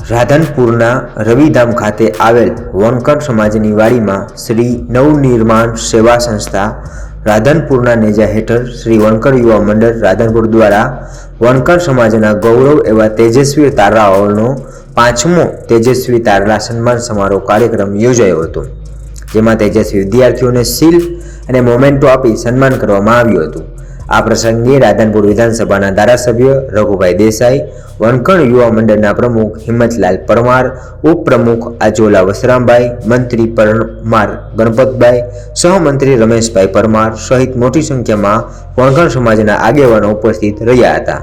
રાધનપુરના રવિધામ ખાતે આવેલ વનકર સમાજની વાડીમાં શ્રી નવનિર્માણ સેવા સંસ્થા રાધનપુરના નેજા હેઠળ શ્રી વણકર યુવા મંડળ રાધનપુર દ્વારા વણકર સમાજના ગૌરવ એવા તેજસ્વી તારાઓનો પાંચમો તેજસ્વી તારલા સન્માન સમારોહ કાર્યક્રમ યોજાયો હતો, જેમાં તેજસ્વી વિદ્યાર્થીઓને શિલ્પ અને મોમેન્ટો આપી સન્માન કરવામાં આવ્યું હતું. આ પ્રસંગે રાધનપુર વિધાનસભાના ધારાસભ્ય રઘુભાઈ દેસાઈ, વણકણ યુવા મંડળના પ્રમુખ હિંમતલાલ પરમાર, ઉપપ્રમુખ આજોલા વસરામભાઈ, મંત્રી પરમાર ગણપતભાઈ, સહમંત્રી રમેશભાઈ પરમાર સહિત મોટી સંખ્યામાં વણકણ સમાજના આગેવાનો ઉપસ્થિત રહ્યા હતા.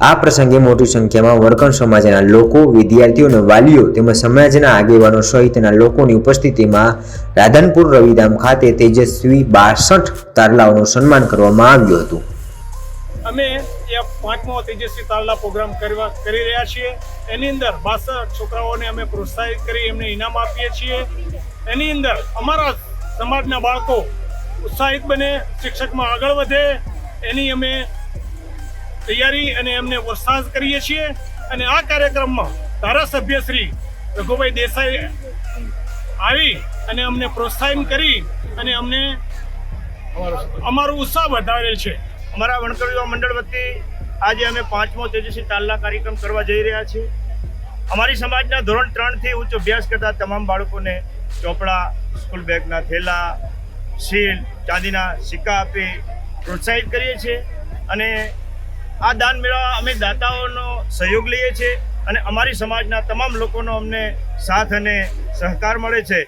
આ પ્રસંગે મોટી સંખ્યામાં વણકણ સમાજના લોકો, વિદ્યાર્થીઓ અને વાલીઓ તેમજ સમાજના આગેવાનો સહિતના લોકોની ઉપસ્થિતિમાં રાધનપુર રવિધામ ખાતે તેજસ્વી બાસઠ તારલાઓનું સન્માન કરવામાં આવ્યું હતું. અમે એ પાંચમો તેજસ્વી તાલના પ્રોગ્રામ કરવા, કરી રહ્યા છીએ. એની અંદર બાસઠ છોકરાઓને અમે પ્રોત્સાહિત કરી, એમને ઇનામ આપીએ છીએ. એની અંદર અમારા સમાજના બાળકો ઉત્સાહિત બને, શિક્ષકમાં આગળ વધે. એની અમે તૈયારી અને એમને પ્રોત્સાહન કરીએ છીએ. અને આ કાર્યક્રમમાં ધારાસભ્ય શ્રી રઘુભાઈ દેસાઈ આવી અને અમને પ્રોત્સાહન કરી અને અમને અમારો ઉત્સાહ વધારેલ છે. અમારા વણકર યુવા મંડળ વતી આજે અમે પાંચમો તેજસ્વી તાલના કાર્યક્રમ કરવા જઈ રહ્યા છીએ. અમારી સમાજના ધોરણ ત્રણથી ઉચ્ચ અભ્યાસ કરતા તમામ બાળકોને ચોપડા, સ્કૂલ બેગના થેલા સીલ ચાંદીના સિક્કા આપી પ્રોત્સાહિત કરીએ છીએ. અને આ દાન મેળવવા અમે દાતાઓનો સહયોગ લઈએ છીએ અને અમારી સમાજના તમામ લોકોનો અમને સાથ અને સહકાર મળે છે.